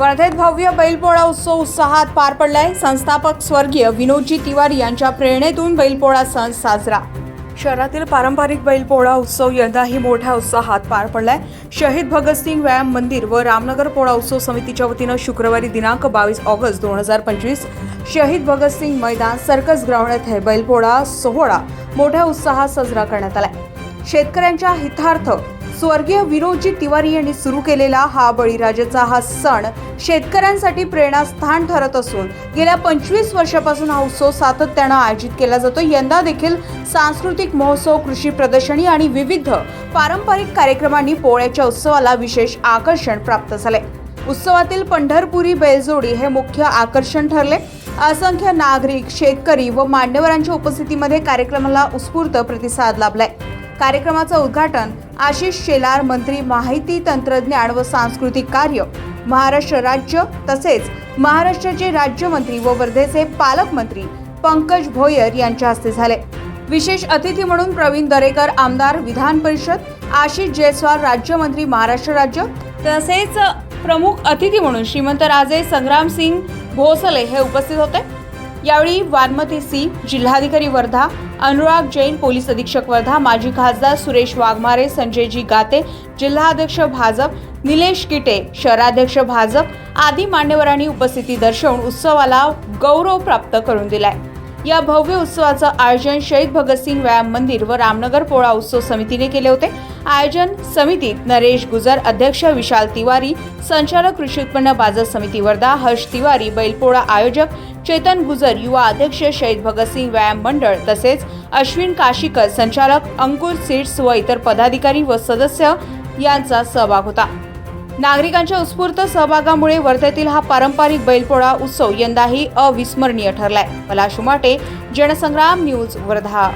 वर्धेत भव्य बैलपोळा उत्सव उत्साहात पार पडलाय. संस्थापक स्वर्गीय विनोदजी तिवारी यांच्या प्रेरणेतून बैलपोळा सण साजरा. शहरातील पारंपरिक बैलपोळा उत्सव यंदाही मोठ्या उत्साहात पार पडलाय. शहीद भगतसिंग व्यायाम मंदिर व रामनगर पोळा उत्सव समितीच्या वतीनं शुक्रवारी दिनांक बावीस ऑगस्ट दोन हजार पंचवीस शहीद भगतसिंग मैदान सर्कस ग्राउंड येथे बैलपोळा सोहळा मोठ्या उत्साहात साजरा करण्यात आलाय. शेतकऱ्यांच्या हितार्थ स्वर्गीय विनोदजी तिवारी यांनी सुरू केलेला हा बळीराजाचा हा सण शेतकऱ्यांसाठी प्रेरणास्थान ठरत असून गेल्या पंचवीस वर्षापासून हा उत्सव सातत्यानं आयोजित केला जातो. यंदा देखील सांस्कृतिक महोत्सव कृषी प्रदर्शनी आणि विविध पारंपरिक कार्यक्रमांनी पोळ्याच्या उत्सवाला विशेष आकर्षण प्राप्त झाले. उत्सवातील पंढरपुरी बैलजोडी हे मुख्य आकर्षण ठरले. असंख्य नागरिक शेतकरी व मान्यवरांच्या उपस्थितीमध्ये कार्यक्रमाला उत्स्फूर्त प्रतिसाद लाभलाय. कार्यक्रमाचं उद्घाटन आशिष शेलार मंत्री माहिती तंत्रज्ञान व सांस्कृतिक कार्य महाराष्ट्र राज्य तसेच महाराष्ट्राचे राज्यमंत्री व वर्धेचे पालकमंत्री पंकज भोयर यांच्या हस्ते झाले. विशेष अतिथी म्हणून प्रवीण दरेकर आमदार विधान परिषद आशिष जयस्वाल राज्यमंत्री महाराष्ट्र राज्य तसेच प्रमुख अतिथी म्हणून श्रीमंत राजे संग्रामसिंग भोसले हे उपस्थित होते. यावेळी वानमती सी जिल्हाधिकारी वर्धा अनुराग जैन पोलीस अधीक्षक वर्धा माजी खासदार सुरेश वाघमारे संजयजी गाते जिल्हाध्यक्ष भाजप निलेश किटे शहराध्यक्ष भाजप आदी मान्यवरांनी उपस्थिती दर्शवून उत्सवाला गौरव प्राप्त करून दिलाय. या भव्य उत्सवाचं आयोजन शहीद भगतसिंग व्यायाम मंदिर व रामनगर पोळा उत्सव समितीने केले होते. आयोजन समितीत नरेश गुजर अध्यक्ष विशाल तिवारी संचालक कृषी उत्पन्न बाजार समिती वर्धा हर्ष तिवारी बैलपोळा आयोजक चेतन गुजर युवा अध्यक्ष शहीद भगतसिंग व्यायाम मंडळ तसेच अश्विन काशीकर संचालक अंकुर सीट्स व इतर पदाधिकारी व सदस्य यांचा सहभाग होता. नागरिकांच्या उत्स्फूर्त सहभागामुळे वर्ध्यातील हा पारंपरिक बैलपोळा उत्सव यंदाही अविस्मरणीय ठरलाय. पलाश उमाटे जनसंग्राम न्यूज वर्धा.